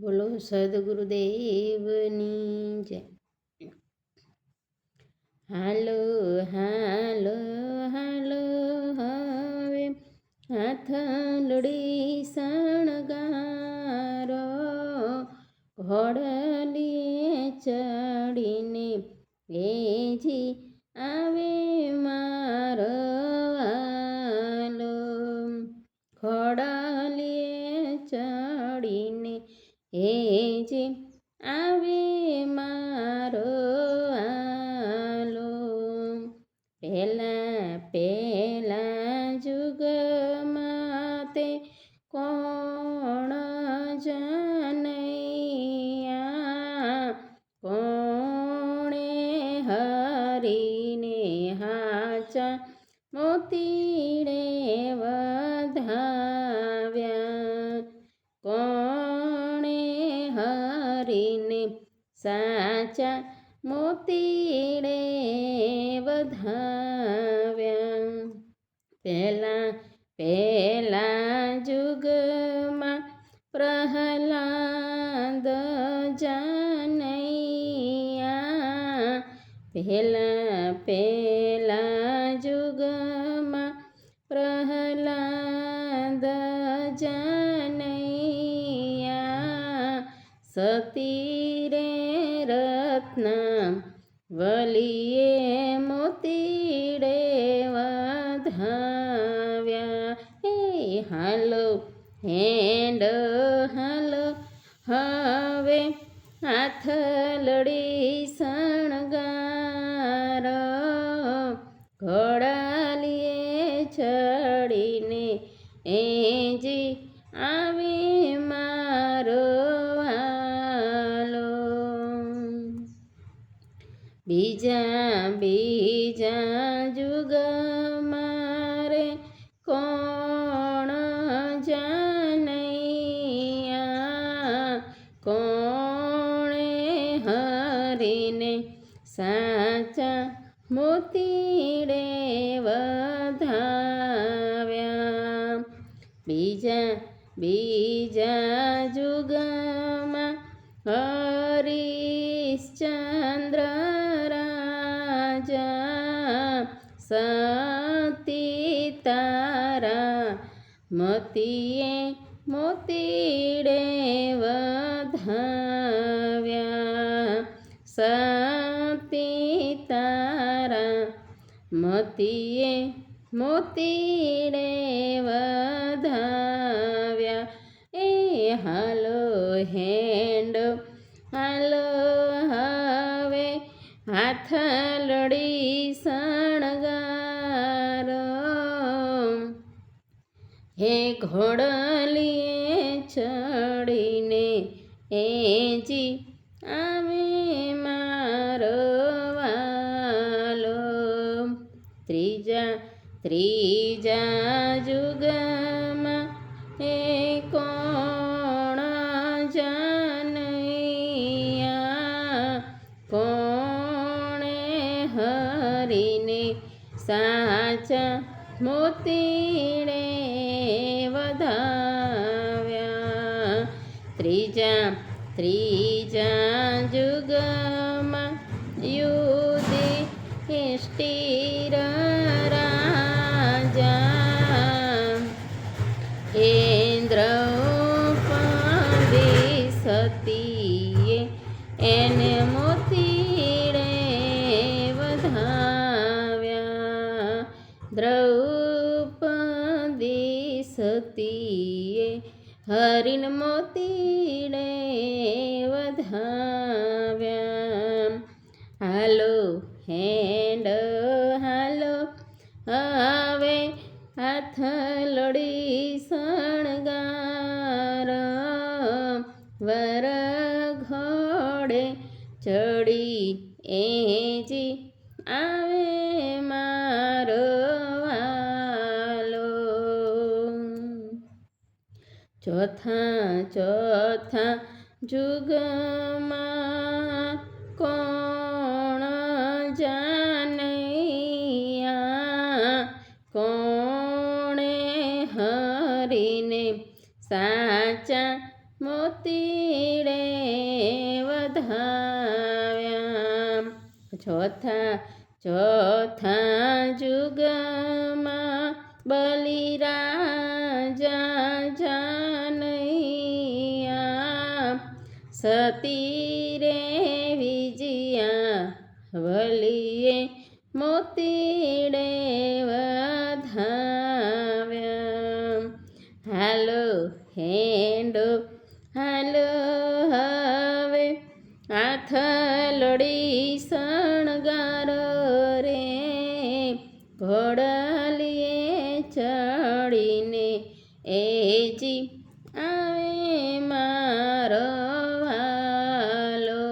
બોલો સદગુરુદેવની જય. હાલો હાલો હાલો હવે હાથલડી શણગારો. ઘોડલીએ ચડીને લેજી હાચા મોતીડે વધાવ્યા. કોણે હરીને સાચા મોતીડે વધાવ્યા? પહેલા પહેલા જુગમાં પ્રહલાદ જાનૈયા પહેલા પહેલા જુગમાં પ્રહલાદ જાનૈયા સતી રે રત્ન વલીએ મોતીડે વધાવ્યા. હે હાલો, હેંડ હાલો હવે હાથલડી શણગાર બીજા બીજા જુગ મારે કોણ જાનૈયા? કોણે હરીને સાચા મોતીડે વધાવ્યા? બીજા બીજા જુગમાં હરિશ્ચંદ્ર સતી તારા મતીએ મોતીડે વધાવ્યા. સતી તારા મતીએ મોતીડે વધાવ્યા. એ હાલો હેન્ડ હાલો હવે હાથલડી શણગારો હે ઘોડલીએ ચડીને એજી આવે મારો વાલો. ત્રીજા ત્રીજા જુગમાં એ કોણ જાનૈયા? કોણે હરીને સાચા મોતીડે ત્રીજા ત્રીજા જુગમાં યુધી હિષ્ટિર રાજા. ઇન્દ્ર સતી એને વર ઘોડે ચડી એજી આવે મારો વાલો ચોથા ચોથા જુગમાં કોણ જાનૈયા કોણે હરીને સાચા મોતીડે વધાવ્યા ચોથા ચોથા જુગમાં બલિરાજા જાનૈયા સતી રે વિજયા વલીએ ઘોડલીએ ચડીને એજી આવે મારો વાલો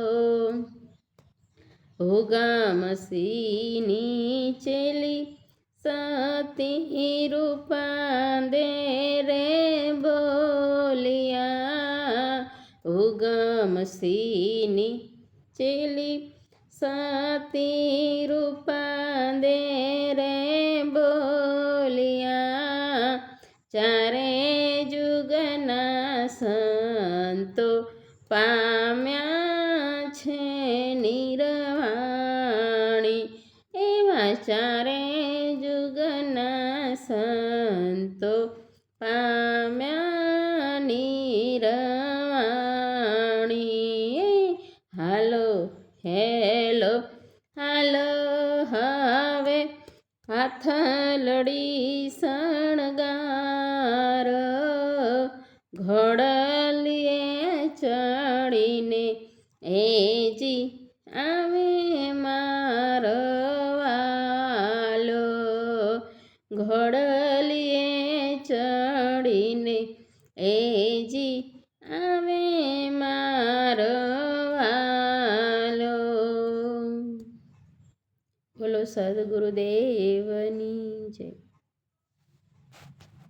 ઉગામ સીની ચેલી સતી રૂપાંદે રે બોલિયા. ઉગમ સીની ચેલી સતી રૂપાંદે રે બોલિયા ચારે જુગના સંતો પામ્યા લડી શણગાર ઘડલીએ ચડીને એજી આવે મારો વાલો ઘોડલીએ ચડીને એજી આવે મારો વાલો બોલો સદગુરુદેવની જય